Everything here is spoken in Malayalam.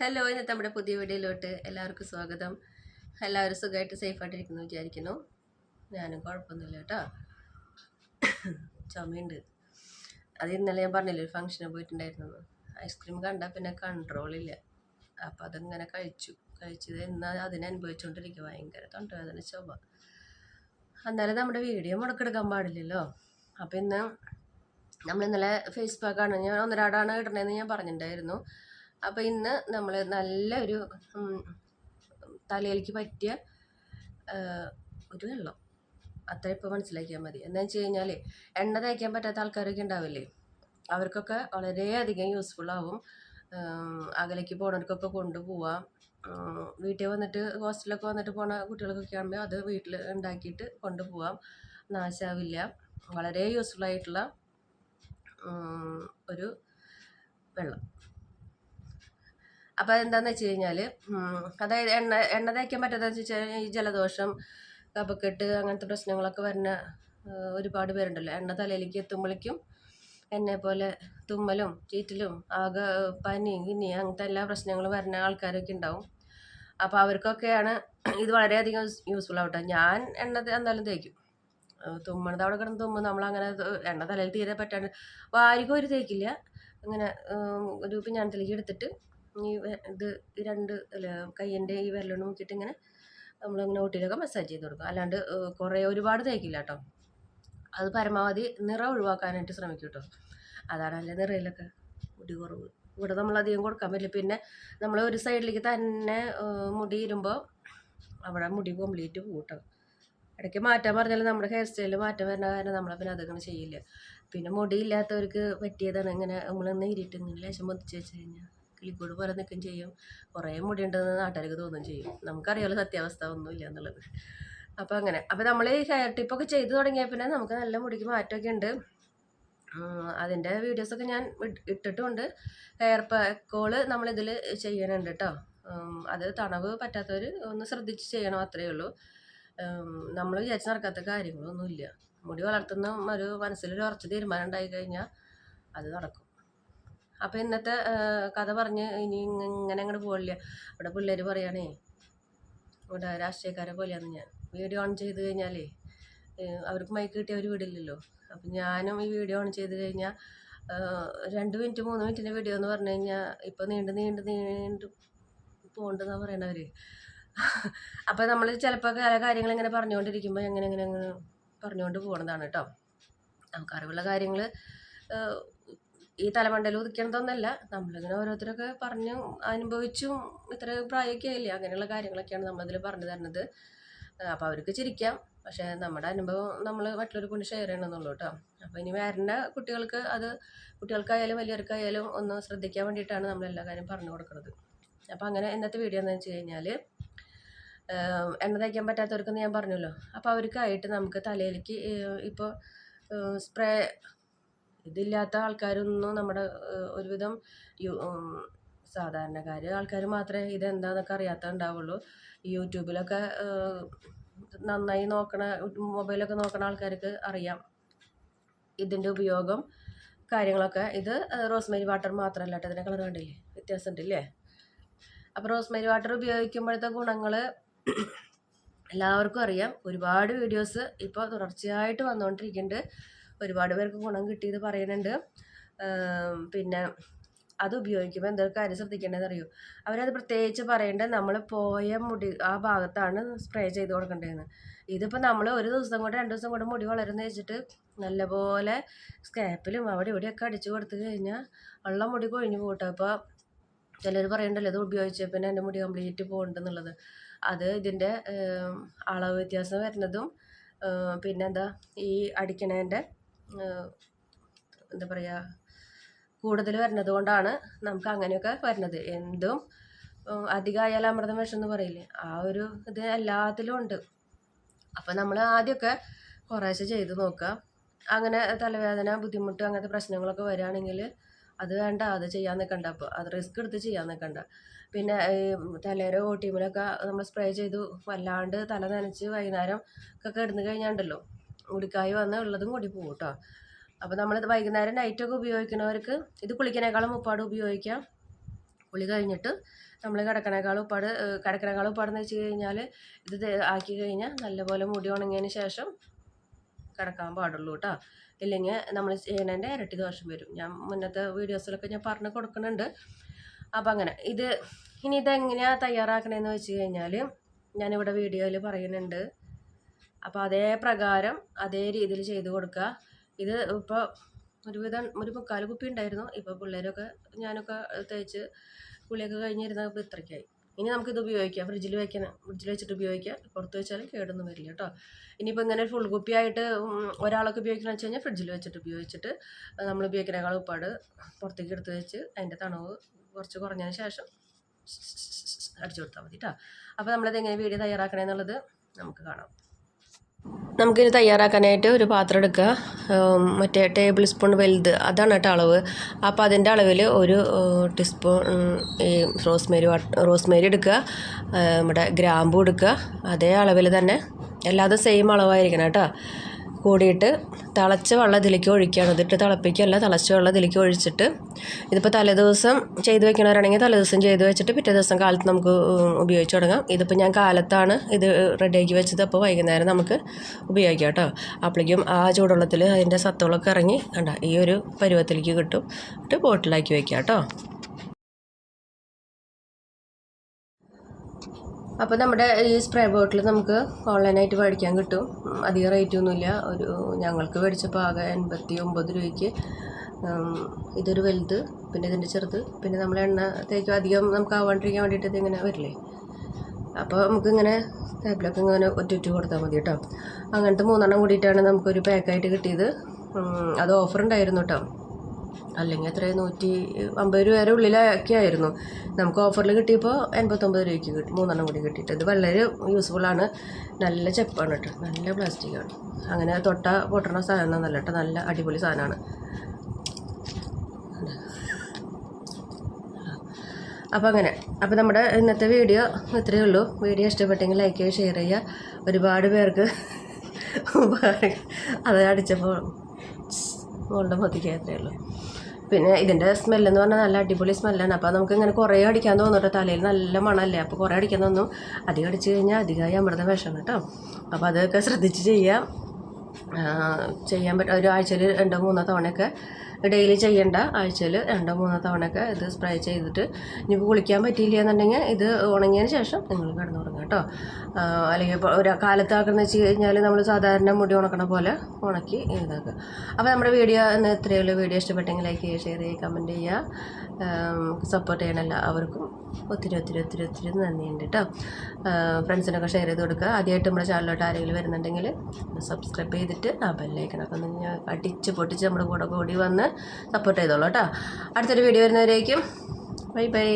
ഹലോ ഇന്നത്തെ നമ്മുടെ പുതിയ വീഡിയോയിലോട്ട് എല്ലാവർക്കും സ്വാഗതം. എല്ലാവരും സുഖമായിട്ട് സേഫായിട്ടിരിക്കുന്നു വിചാരിക്കുന്നു. ഞാനും കുഴപ്പമൊന്നുമില്ല കേട്ടോ. ചുമയുണ്ട്. അത് ഇന്നലെ ഞാൻ പറഞ്ഞില്ല ഒരു ഫംഗ്ഷന് പോയിട്ടുണ്ടായിരുന്നു. ഐസ്ക്രീം കണ്ടാൽ പിന്നെ കൺട്രോളില്ല അപ്പം അതിങ്ങനെ കഴിച്ചു. കഴിച്ചത് എന്നാൽ അതിനനുഭവിച്ചുകൊണ്ടിരിക്കുക ഭയങ്കര തൊണ്ടവേദന ചുമ എന്നാലും നമ്മുടെ വീഡിയോ മുടക്കെടുക്കാൻ പാടില്ലല്ലോ. അപ്പം ഇന്ന് നമ്മൾ ഇന്നലെ ഫേസ്ബുക്കാണ് ഞാൻ ഒന്നരാടാണ് ഇടണേന്ന് ഞാൻ പറഞ്ഞിട്ടുണ്ടായിരുന്നു. അപ്പോൾ ഇന്ന് നമ്മൾ നല്ല ഒരു തലയിലേക്ക് പറ്റിയ ഒരു വെള്ളം. അത്ര ഇപ്പോൾ മനസ്സിലാക്കിയാൽ മതി. എന്താ വെച്ച് കഴിഞ്ഞാൽ എണ്ണ തേക്കാൻ പറ്റാത്ത ആൾക്കാരൊക്കെ ഉണ്ടാവില്ലേ? അവർക്കൊക്കെ വളരെയധികം യൂസ്ഫുൾ ആവും. അകലേക്ക് പോണവർക്കൊക്കെ കൊണ്ടുപോവാം വീട്ടിൽ വന്നിട്ട് ഹോസ്റ്റലിലൊക്കെ വന്നിട്ട് പോണ കുട്ടികൾക്കൊക്കെ ആകുമ്പോൾ അത് വീട്ടിൽ ഉണ്ടാക്കിയിട്ട് കൊണ്ടുപോവാം നാശാവില്ല. വളരെ യൂസ്ഫുൾ ആയിട്ടുള്ള ഒരു വെള്ളം. അപ്പോൾ എന്താണെന്ന് വെച്ച് കഴിഞ്ഞാൽ അതായത് എണ്ണ എണ്ണ തേക്കാൻ പറ്റാത്തതെന്ന് വെച്ച് കഴിഞ്ഞാൽ ഈ ജലദോഷം കപക്കെട്ട് അങ്ങനത്തെ പ്രശ്നങ്ങളൊക്കെ വരുന്ന ഒരുപാട് പേരുണ്ടല്ലോ. എണ്ണ തലയിലേക്ക് എത്തുമ്പോഴേക്കും എന്നെ പോലെ തുമ്മലും ചീറ്റലും ആകെ പനി കിനി അങ്ങനത്തെ എല്ലാ പ്രശ്നങ്ങളും വരുന്ന ആൾക്കാരൊക്കെ ഉണ്ടാവും അപ്പോൾ അവർക്കൊക്കെയാണ് ഇത് വളരെയധികം യൂസ്ഫുൾ ആവട്ടെ. ഞാൻ എണ്ണ എന്തായാലും തേക്കും. തുമ്മണത് അവിടെ കിടന്ന് തുമ്മും നമ്മളങ്ങനെ എണ്ണ തലയിൽ തീരെ പറ്റാണ്ട് വാരിക ഒരു തേക്കില്ല. അങ്ങനെ ഒരു പിഞ്ഞാണത്തിലേക്ക് എടുത്തിട്ട് ഈ ഇത് രണ്ട് അല്ല കയ്യിന്റെ ഈ വിരലോണ്ട് നോക്കിയിട്ട് ഇങ്ങനെ നമ്മളിങ്ങനെ ഒട്ടിയിലൊക്കെ മസാജ് ചെയ്ത് കൊടുക്കും. അല്ലാണ്ട് കുറേ ഒരുപാട് തേക്കില്ല കേട്ടോ അത് പരമാവധി നിറം ഒഴിവാക്കാനായിട്ട് ശ്രമിക്കും കേട്ടോ അതാണ് അതിന്റെ നിറയിലൊക്കെ മുടി കുറവ്. ഇവിടെ നമ്മൾ അധികം കൊടുക്കാൻ പറ്റില്ല. പിന്നെ നമ്മൾ ഒരു സൈഡിലേക്ക് തന്നെ മുടി ഇരുമ്പോൾ അവിടെ മുടി കംപ്ലീറ്റ് പോകും ഇടയ്ക്ക് മാറ്റാൻ പറഞ്ഞാൽ നമ്മുടെ ഹെയർ സ്റ്റൈലിൽ മാറ്റം വരുന്ന കാരണം നമ്മളെ പിന്നെ അതങ്ങനെ ചെയ്യില്ല. പിന്നെ മുടി ഇല്ലാത്തവർക്ക് പറ്റിയതാണ് ഇങ്ങനെ നമ്മളൊന്ന് ഇരിട്ട് ഇങ്ങനെ ലേശം മുതിച്ച് വെച്ച് കഴിഞ്ഞാൽ കിളിക്കൂട് പോലെ നിൽക്കുകയും ചെയ്യും. കുറേ മുടി ഉണ്ടെന്ന് നാട്ടുകാർക്ക് തോന്നുകയും ചെയ്യും. നമുക്കറിയാമല്ലോ സത്യാവസ്ഥ ഒന്നുമില്ല എന്നുള്ളത്. അപ്പോൾ അങ്ങനെ. അപ്പോൾ നമ്മൾ ഈ ഹെയർ ടിപ്പൊക്കെ ചെയ്ത് തുടങ്ങിയാൽ പിന്നെ നമുക്ക് നല്ല മുടിക്ക് മാറ്റമൊക്കെ ഉണ്ട്. അതിന്റെ വീഡിയോസൊക്കെ ഞാൻ ഇട്ട്- ഇട്ടിട്ടുമുണ്ട് ഹെയർ പാക്കോൾ നമ്മളിതിൽ ചെയ്യണുണ്ട് കേട്ടോ അത് തണവ് പറ്റാത്തവർ ഒന്ന് ശ്രദ്ധിച്ച് ചെയ്യണം അത്രയേ ഉള്ളൂ. നമ്മൾ വിചാരിച്ച് നടക്കാത്ത കാര്യങ്ങളൊന്നുമില്ല. മുടി വളർത്തുന്ന ഒരു മനസ്സിലൊരു ഉറച്ച തീരുമാനം ഉണ്ടായി കഴിഞ്ഞാൽ അത് നടക്കും. അപ്പോൾ ഇന്നത്തെ കഥ പറഞ്ഞ് ഇനി ഇങ്ങനെ അങ്ങോട്ട് പോകില്ല ഇവിടെ പിള്ളേർ പറയുകയാണേ ഇവിടെ രാഷ്ട്രീയക്കാരെ പോലെയാണ് ഞാൻ. വീഡിയോ ഓൺ ചെയ്ത് കഴിഞ്ഞാലേ അവർക്ക് മൈക്ക് കിട്ടിയ അവർ വിടില്ലല്ലോ. അപ്പം ഞാനും ഈ വീഡിയോ ഓൺ ചെയ്ത് കഴിഞ്ഞാൽ രണ്ട് മിനിറ്റ് മൂന്ന് മിനിറ്റിന്റെ വീഡിയോ എന്ന് പറഞ്ഞു കഴിഞ്ഞാൽ ഇപ്പം നീണ്ട് നീണ്ട് നീണ്ട് പോകണ്ടെന്നാണ് പറയണവർ അപ്പോൾ നമ്മൾ ചിലപ്പോൾ പല കാര്യങ്ങൾ ഇങ്ങനെ പറഞ്ഞുകൊണ്ടിരിക്കുമ്പോൾ എങ്ങനെ എങ്ങനെ അങ്ങനെ പറഞ്ഞുകൊണ്ട് പോകണതാണ് കേട്ടോ നമുക്ക് അറിവുള്ള കാര്യങ്ങൾ ഈ തലമണ്ടയിൽ ഉദിക്കണതൊന്നല്ല. നമ്മളിങ്ങനെ ഓരോരുത്തരൊക്കെ പറഞ്ഞു അനുഭവിച്ചും ഇത്ര പ്രായമൊക്കെ ആയില്ലേ? അങ്ങനെയുള്ള കാര്യങ്ങളൊക്കെയാണ് നമ്മളതിൽ പറഞ്ഞു തരുന്നത്. അപ്പോൾ അവർക്ക് ചിരിക്കാം. പക്ഷേ നമ്മുടെ അനുഭവം നമ്മൾ മറ്റുള്ളവർ കൊണ്ട് ഷെയർ ചെയ്യണമെന്നുള്ളൂ കേട്ടോ. അപ്പോൾ ഇനി വരുന്ന കുട്ടികൾക്ക് അത് കുട്ടികൾക്കായാലും വലിയവർക്കായാലും ഒന്ന് ശ്രദ്ധിക്കാൻ വേണ്ടിയിട്ടാണ് നമ്മൾ എല്ലാ കാര്യം പറഞ്ഞു കൊടുക്കുന്നത്. അപ്പോൾ അങ്ങനെ ഇന്നത്തെ വീഡിയോ എന്ന് വെച്ച് കഴിഞ്ഞാൽ എണ്ണ തയ്ക്കാൻ പറ്റാത്തവർക്കെന്ന് ഞാൻ പറഞ്ഞല്ലോ. അപ്പോൾ അവർക്കായിട്ട് നമുക്ക് തലയിലേക്ക് ഇപ്പോൾ സ്പ്രേ ഇതില്ലാത്ത ആൾക്കാരൊന്നും നമ്മുടെ ഒരുവിധം സാധാരണക്കാർ ആൾക്കാർ മാത്രമേ ഇതെന്താണെന്നൊക്കെ അറിയാത്ത ഉണ്ടാവുള്ളൂ യൂട്യൂബിലൊക്കെ നന്നായി നോക്കണ മൊബൈലൊക്കെ നോക്കണ ആൾക്കാർക്ക് അറിയാം ഇതിന്റെ ഉപയോഗം കാര്യങ്ങളൊക്കെ. ഇത് റോസ്മേരി വാട്ടർ മാത്രമല്ല കേട്ടോ കളർ കണ്ടില്ലേ? വ്യത്യാസം ഉണ്ടല്ലേ അപ്പോൾ റോസ്മേരി വാട്ടർ ഉപയോഗിക്കുമ്പോഴത്തെ ഗുണങ്ങൾ എല്ലാവർക്കും അറിയാം. ഒരുപാട് വീഡിയോസ് ഇപ്പോൾ തുടർച്ചയായിട്ട് വന്നുകൊണ്ടിരിക്കുന്നുണ്ട് ഒരുപാട് പേർക്ക് ഗുണം കിട്ടിയത് പറയുന്നുണ്ട്. പിന്നെ അത് ഉപയോഗിക്കുമ്പോൾ എന്തൊക്കെ കാര്യം ശ്രദ്ധിക്കേണ്ടതെന്ന് അറിയോ അവരത് പ്രത്യേകിച്ച് പറയേണ്ടത് നമ്മൾ പോയ മുടി ആ ഭാഗത്താണ് സ്പ്രേ ചെയ്ത് കൊടുക്കേണ്ടതെന്ന് ഇതിപ്പോൾ നമ്മൾ ഒരു ദിവസം കൊണ്ട് രണ്ട് ദിവസം കൊണ്ട് മുടി വളരുന്ന വെച്ചിട്ട് നല്ലപോലെ സ്കാപ്പിലും അവിടെ ഇവിടെയൊക്കെ അടിച്ചു കൊടുത്തു കഴിഞ്ഞാൽ ഉള്ള മുടി കൊഴിഞ്ഞു പോകട്ടെ. അപ്പോൾ ചിലർ പറയണ്ടല്ലോ ഇത് ഉപയോഗിച്ച പിന്നെ എന്റെ മുടി കംപ്ലീറ്റ് പോകുന്നുണ്ടെന്നുള്ളത് അത് ഇതിന്റെ അളവ് വ്യത്യാസം വരുന്നതും പിന്നെന്താ ഈ അടിക്കണേന്റെ എന്താ പറയുക കൂടുതൽ വരുന്നത് കൊണ്ടാണ് നമുക്ക് അങ്ങനെയൊക്കെ വരുന്നത്. എന്തും അധികമായാൽ അമൃതം വിഷം എന്ന് പറയില്ലേ ആ ഒരു ഇത് എല്ലാത്തിലും ഉണ്ട്. അപ്പം നമ്മൾ ആദ്യമൊക്കെ കുറേശ്ശെ ചെയ്ത് നോക്കുക. അങ്ങനെ തലവേദന ബുദ്ധിമുട്ട് അങ്ങനത്തെ പ്രശ്നങ്ങളൊക്കെ വരികയാണെങ്കിൽ അത് വേണ്ട അത് ചെയ്യാൻ നിൽക്കണ്ട. അപ്പോൾ അത് റിസ്ക് എടുത്ത് ചെയ്യാൻ നിൽക്കണ്ട. പിന്നെ തലേരെ ഓട്ടിമിലൊക്കെ നമ്മൾ സ്പ്രേ ചെയ്തു വല്ലാണ്ട് തല നനച്ച് വൈകുന്നേരം ഒക്കെ കിടന്നു കഴിഞ്ഞാണ്ടല്ലോ മുടിക്കായി വന്ന് ഉള്ളതും കൂടി പോകും കേട്ടോ. അപ്പോൾ നമ്മൾ വൈകുന്നേരം നൈറ്റൊക്കെ ഉപയോഗിക്കുന്നവർക്ക് ഇത് കുളിക്കണേക്കാളും ഉപ്പാട് ഉപയോഗിക്കാം കുളി കഴിഞ്ഞിട്ട് നമ്മൾ കിടക്കണേക്കാൾ ഉപ്പാട് കിടക്കണേക്കാൾ ഉപ്പാടെന്ന് വെച്ച് കഴിഞ്ഞാൽ ഇത് ആക്കി കഴിഞ്ഞാൽ നല്ലപോലെ മുടി ഉണങ്ങിയതിന് ശേഷം കിടക്കാൻ പാടുള്ളൂ കേട്ടോ. ഇല്ലെങ്കിൽ നമ്മൾ ചെയ്യണതിന്റെ ഇരട്ടി ദോഷം വരും. ഞാൻ മുന്നത്തെ വീഡിയോസിലൊക്കെ ഞാൻ പറഞ്ഞു കൊടുക്കുന്നുണ്ട്. അപ്പം അങ്ങനെ ഇത് ഇനി ഇതെങ്ങനെയാണ് തയ്യാറാക്കണതെന്ന് വെച്ച് കഴിഞ്ഞാൽ ഞാനിവിടെ വീഡിയോയിൽ പറയുന്നുണ്ട്. അപ്പോൾ അതേ പ്രകാരം അതേ രീതിയിൽ ചെയ്ത് കൊടുക്കുക. ഇത് ഇപ്പോൾ ഒരുവിധം ഒരു മുക്കാൽ കുപ്പി ഉണ്ടായിരുന്നു. ഇപ്പോൾ പിള്ളേരൊക്കെ ഞാനൊക്കെ തേച്ച് കുളിയൊക്കെ കഴിഞ്ഞിരുന്നപ്പോൾ ഇത്രയ്ക്കായി. ഇനി നമുക്കിത് ഉപയോഗിക്കാം. ഫ്രിഡ്ജിൽ വെക്കണം ഫ്രിഡ്ജിൽ വെച്ചിട്ട് ഉപയോഗിക്കാം. പുറത്ത് വെച്ചാലും കേടൊന്നും വരില്ല കേട്ടോ ഇനിയിപ്പോൾ ഇങ്ങനെ ഫുൾ കുപ്പിയായിട്ട് ഒരാളൊക്കെ ഉപയോഗിക്കണമെന്ന് വെച്ച് കഴിഞ്ഞാൽ ഫ്രിഡ്ജിൽ വെച്ചിട്ട് ഉപയോഗിച്ചിട്ട് നമ്മൾ ഉപയോഗിക്കുന്നേക്കാൾ ഉപ്പാട് പുറത്തേക്ക് എടുത്ത് വെച്ച് അതിന്റെ തണവ് കുറച്ച് കുറഞ്ഞതിന് ശേഷം അടിച്ചു കൊടുത്താൽ മതി കേട്ടോ അപ്പോൾ നമ്മളത് എങ്ങനെ വീഡിയോ തയ്യാറാക്കണമെന്നുള്ളത് നമുക്ക് കാണാം. നമുക്കിനി തയ്യാറാക്കാനായിട്ട് ഒരു പാത്രം എടുക്കുക. മറ്റേ ടേബിൾ സ്പൂൺ വലുത്. അതാണ് കേട്ടോ അളവ്. അപ്പോൾ അതിന്റെ അളവിൽ ഒരു ടീസ്പൂൺ ഈ റോസ്മേരി റോസ്മേരി എടുക്കുക. നമ്മുടെ ഗ്രാമ്പു എടുക്കുക. അതേ അളവിൽ തന്നെ. എല്ലാതും സെയിം അളവായിരിക്കണം കേട്ടോ. കൂടിയിട്ട് തിളച്ച വെള്ളം ഇതിലേക്ക് ഒഴിക്കുകയാണ്. ഇതിട്ട് തിളപ്പിക്കുകയല്ല തിളച്ച വെള്ളം ഇതിലേക്ക് ഒഴിച്ചിട്ട് ഇതിപ്പോൾ തലേദിവസം ചെയ്ത് വെക്കണവരാണെങ്കിൽ തലേദിവസം ചെയ്ത് വെച്ചിട്ട് പിറ്റേ ദിവസം കാലത്ത് നമുക്ക് ഉപയോഗിച്ച് തുടങ്ങാം. ഇതിപ്പോൾ ഞാൻ കാലത്താണ് ഇത് റെഡിയാക്കി വെച്ചത്. അപ്പോൾ വൈകുന്നേരം നമുക്ക് ഉപയോഗിക്കാം കേട്ടോ. അപ്പോഴേക്കും ആ ചൂടുവെള്ളത്തിൽ അതിന്റെ സത്തുകളൊക്കെ ഇറങ്ങി കണ്ട ഈ ഒരു പരുവത്തിലേക്ക് കിട്ടും. എന്നിട്ട് ബോട്ടിലാക്കി വെക്കാം കേട്ടോ. അപ്പോൾ നമ്മുടെ ഈ സ്പ്രേ ബോട്ടിൽ നമുക്ക് ഓൺലൈനായിട്ട് മേടിക്കാൻ കിട്ടും. അധികം റേറ്റ് ഒന്നുമില്ല. ഒരു ഞങ്ങൾക്ക് മേടിച്ചപ്പോൾ ആകെ എൺപത്തി ഒമ്പത് രൂപയ്ക്ക് ഇതൊരു വലുത് പിന്നെ ഇതിന്റെ ചെറുത് പിന്നെ നമ്മൾ എണ്ണ തേക്കും അധികം നമുക്ക് ആവാണ്ടിരിക്കാൻ വേണ്ടിയിട്ട് ഇതിങ്ങനെ വരില്ലേ? അപ്പോൾ നമുക്കിങ്ങനെ ടേബിളൊക്കെ ഇങ്ങനെ ഒറ്റ കൊടുത്താൽ മതി കേട്ടോ. അങ്ങനത്തെ മൂന്നെണ്ണം കൂടിയിട്ടാണ് നമുക്കൊരു പാക്കായിട്ട് കിട്ടിയത്. അത് ഓഫർ ഉണ്ടായിരുന്നു കേട്ടോ. അല്ലെങ്കിൽ എത്ര നൂറ്റി അമ്പത് രൂപ വരെ ഉള്ളിലൊക്കെ ആയിരുന്നു. നമുക്ക് ഓഫറിൽ കിട്ടിയപ്പോൾ എൺപത്തൊമ്പത് രൂപയ്ക്ക് കിട്ടി മൂന്നെണ്ണം കൂടി കിട്ടിയിട്ട്. ഇത് വളരെ യൂസ്ഫുള്ളാണ് നല്ല ചെപ്പാണ് കേട്ടോ. നല്ല പ്ലാസ്റ്റിക്കാണ് അങ്ങനെ തൊട്ട പൊട്ടണ സാധനം നല്ല കേട്ടോ. നല്ല അടിപൊളി സാധനമാണ്. അപ്പോൾ അങ്ങനെ. അപ്പോൾ നമ്മുടെ ഇന്നത്തെ വീഡിയോ ഇത്രയേ ഉള്ളൂ. വീഡിയോ ഇഷ്ടപ്പെട്ടെങ്കിൽ ലൈക്ക് ചെയ്യുക ഷെയർ ചെയ്യുക. ഒരുപാട് പേർക്ക് അത് അടിച്ചപ്പോൾ മോളുടെ മതിക്ക് അത്രയേ ഉള്ളൂ. പിന്നെ ഇതിന്റെ സ്മെല്ലെന്ന് പറഞ്ഞാൽ നല്ല അടിപൊളി സ്മെല്ലാണ് അപ്പോൾ നമുക്ക് ഇങ്ങനെ കുറേ അടിക്കാൻ തോന്നുന്നുണ്ട് തലയിൽ നല്ല മണമല്ലേ അപ്പോൾ കുറേ അടിക്കാൻ തോന്നും അധികം അടിച്ചു കഴിഞ്ഞാൽ അധികമായി അമൃത വിഷമാണ് കേട്ടോ അപ്പോൾ അതൊക്കെ ശ്രദ്ധിച്ച് ചെയ്യാം. ചെയ്യാൻ പറ്റും ഒരാഴ്ചയിൽ രണ്ടോ മൂന്നോ തവണയൊക്കെ ഡെയിലി ചെയ്യേണ്ട ആഴ്ചയിൽ രണ്ടോ മൂന്നോ തവണയൊക്കെ ഇത് സ്പ്രേ ചെയ്തിട്ട് ഇനിയിപ്പോൾ കുളിക്കാൻ പറ്റിയില്ല എന്നുണ്ടെങ്കിൽ ഇത് ഉണങ്ങിയതിന് ശേഷം നിങ്ങൾ കിടന്നു തുടങ്ങുക കേട്ടോ അല്ലെങ്കിൽ ഒരു കാലത്താക്കുന്ന വെച്ച് കഴിഞ്ഞാൽ നമ്മൾ സാധാരണ മുടി ഉണക്കണ പോലെ ഉണക്കി ഇതാക്കുക. അപ്പോൾ നമ്മുടെ വീഡിയോ ഇന്ന് ഇത്രയേ ഉള്ളൂ. വീഡിയോ ഇഷ്ടപ്പെട്ടെങ്കിൽ ലൈക്ക് ചെയ്യുക ഷെയർ ചെയ്യുക കമന്റ് ചെയ്യുക. സപ്പോർട്ട് ചെയ്യണം എല്ലാവർക്കും. ഒത്തിരി ഒത്തിരി ഒത്തിരി ഒത്തിരി നന്ദിയുണ്ട് കേട്ടോ. ഫ്രണ്ട്സിനൊക്കെ ഷെയർ ചെയ്ത് കൊടുക്കുക. ആദ്യമായിട്ട് നമ്മുടെ ചാനലിലോട്ട് ആരെങ്കിലും വരുന്നുണ്ടെങ്കിൽ സബ്സ്ക്രൈബ് ചെയ്തിട്ട് ആ ബെല്ലൈക്കണൊക്കെ ഒന്ന് അടിച്ച് പൊട്ടിച്ച് നമ്മുടെ കൂടെ കൂടി വന്ന് സപ്പോർട്ട് ചെയ്തോളൂ കേട്ടോ. അടുത്തൊരു വീഡിയോ വരുന്നവരേക്കും. Bye bye